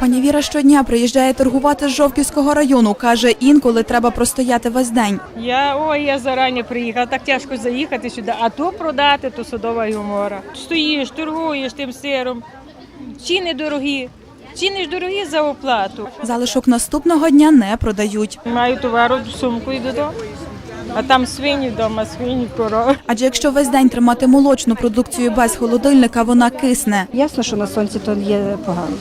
Пані Віра щодня приїжджає торгувати з Жовківського району. Каже, інколи треба простояти весь день. Я ой, я зарані приїхала. Так тяжко заїхати сюди, а то продати, то садова гумора. Стоїш, торгуєш тим сиром. Ціни дорогі. Ціни ж дорогі за оплату. Залишок наступного дня не продають. Маю товару сумку і додому. А там свині вдома, свині корови. Адже якщо весь день тримати молочну продукцію без холодильника, вона кисне. Ясно, що на сонці то є погано.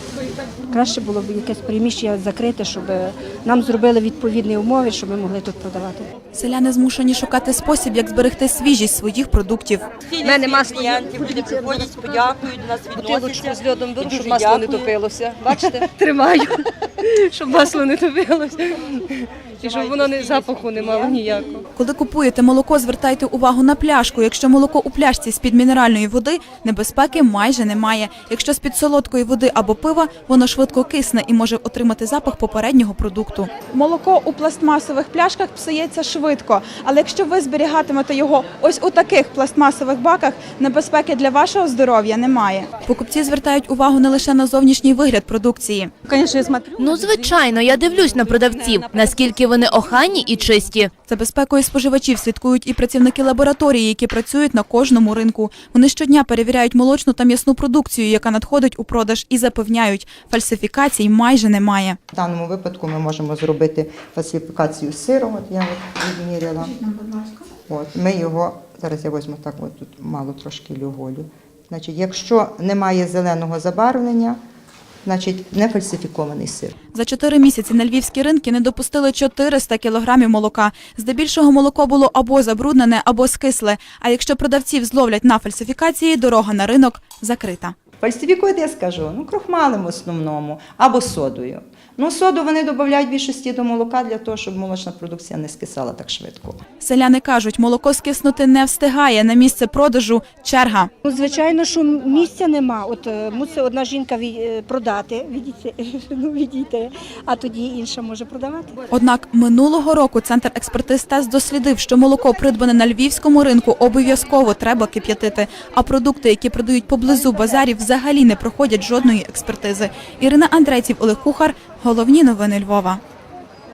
Краще було б якесь приміщення закрите, щоб нам зробили відповідні умови, щоб ми могли тут продавати. Селяни змушені шукати спосіб, як зберегти свіжість своїх продуктів. У мене масло клієнтів, люди приходять, подякують, нас Бутилочку відносяться. з льодом беру, щоб масло не топилося. Бачите? Тримаю, щоб масло не топилося. І щоб воно не запаху не мало ніякого. Коли купуєте молоко, звертайте увагу на пляшку. Якщо молоко у пляшці з-під мінеральної води, небезпеки майже немає. Якщо з-під солодкої води або пива, воно швидко кисне і може отримати запах попереднього продукту. Молоко у пластмасових пляшках псується швидко, але якщо ви зберігатимете його ось у таких пластмасових баках, небезпеки для вашого здоров'я немає. Покупці звертають увагу не лише на зовнішній вигляд продукції. Ну, звичайно, я дивлюсь на продавців, наскільки вони охайні і чисті. За безпекою споживачів слідкують і працівники лабораторії, які працюють на кожному ринку. Вони щодня перевіряють молочну та м'ясну продукцію, яка надходить у продаж, і запевняють, фальсифікацій майже немає. В даному випадку ми можемо зробити фальсифікацію сиру. От я от відміряла. От, ми його, зараз я візьму так, от тут мало трошки люголю. Значить, якщо немає зеленого забарвлення, значить не фальсифікований сир. За чотири місяці на львівські ринки не допустили 400 кілограмів молока. Здебільшого молоко було або забруднене, або скисле. А якщо продавців зловлять на фальсифікації, дорога на ринок закрита. Фальсифікують, я скажу, ну крохмалем в основному або содою. Ну, соду вони додають більшості до молока для того, щоб молочна продукція не скисала так швидко. Селяни кажуть, молоко скиснути не встигає. На місце продажу черга. Ну, звичайно, що місця нема. От е, мусить одна жінка е, продати, ну, відійти, а тоді інша може продавати. Однак минулого року центр експертиз тест дослідив, що молоко придбане на львівському ринку обов'язково треба кип'ятити. А продукти, які продають поблизу базарів, взагалі не проходять жодної експертизи. Ірина Андрейців, Олег Кухар. Головні новини Львова.